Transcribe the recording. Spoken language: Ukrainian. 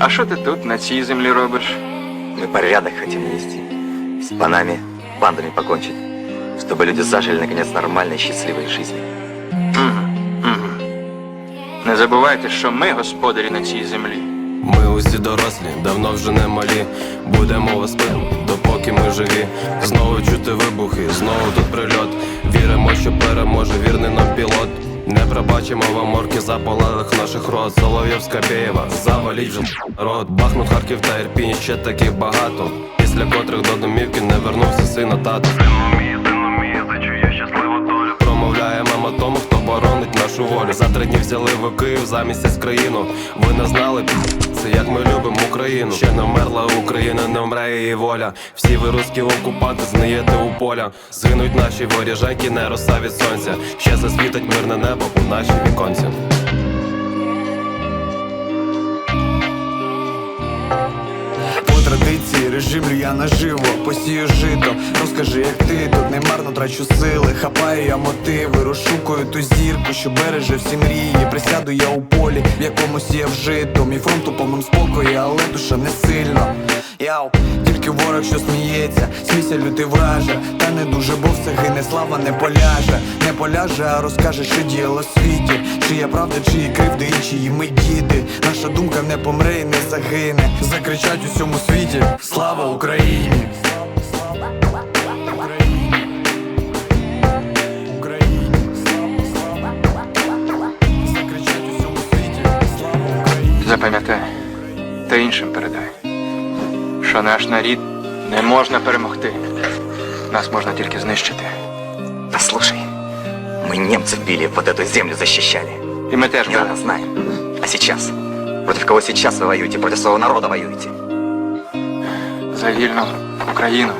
А що ти тут на цій землі робиш? Мы порядок хотим навести. С панами, бандами покончить. Чтобы люди зажили, наконец, нормальной, счастливой жизнью. Угу, угу. Не забувайте, що ми господарі на цій землі. Ми усі дорослі, давно вже не малі. Будемо вас пити, допоки ми живі. Знову чути вибухи, знову тут прильот. Віримо, що переможе вірний нам пілот. Не пробачимо вам орки запалалих наших рот. Солов'ївська Бєєва, заваліть вже рот Бахмут, Харків та Ірпінь, ще таких багато. Після котрих до домівки не вернувся сина та тато. Нашу волю. За три дні взяли ви Київ за місяць країну. Ви не знали, це як ми любимо Україну. Ще не вмерла Україна, не вмре її воля. Всі ви русські окупанти, згниєте у поля. Згинуть наші воріженьки, не роса від сонця. Ще засвітить мирне небо у нашій віконці. Традиції я наживо, посію жито. Розкажи, як ти тут не марно трачу сили. Хапаю я мотиви, розшукую ту зірку, що береже всі мрії. Присяду я у полі, в якому сіяв жито. Мій фронт у повному спокої, але душа не сильно. Яу, тільки ворог, що сміється, смійся лютий враже, та не дуже, бо все гине, слава не поляже, не поляже, а розкаже, що діяло світі, чия правда, чиї кривди і чиї ми діди. Наша думка не помре і не загине. Закричать у всьому світі Слава Україні! Україні! Україні! Закричать у всьому світі Слава Україні! Запам'ятай та іншим передай, що наш нарід не можна перемогти. Нас можна тільки знищити. Послушай, мы немцев били, вот эту землю защищали. І ми теж Не ладно, будемо. знаем. А сейчас? Против кого сейчас вы воюете? Против своего народа воюете? за вільну Україну.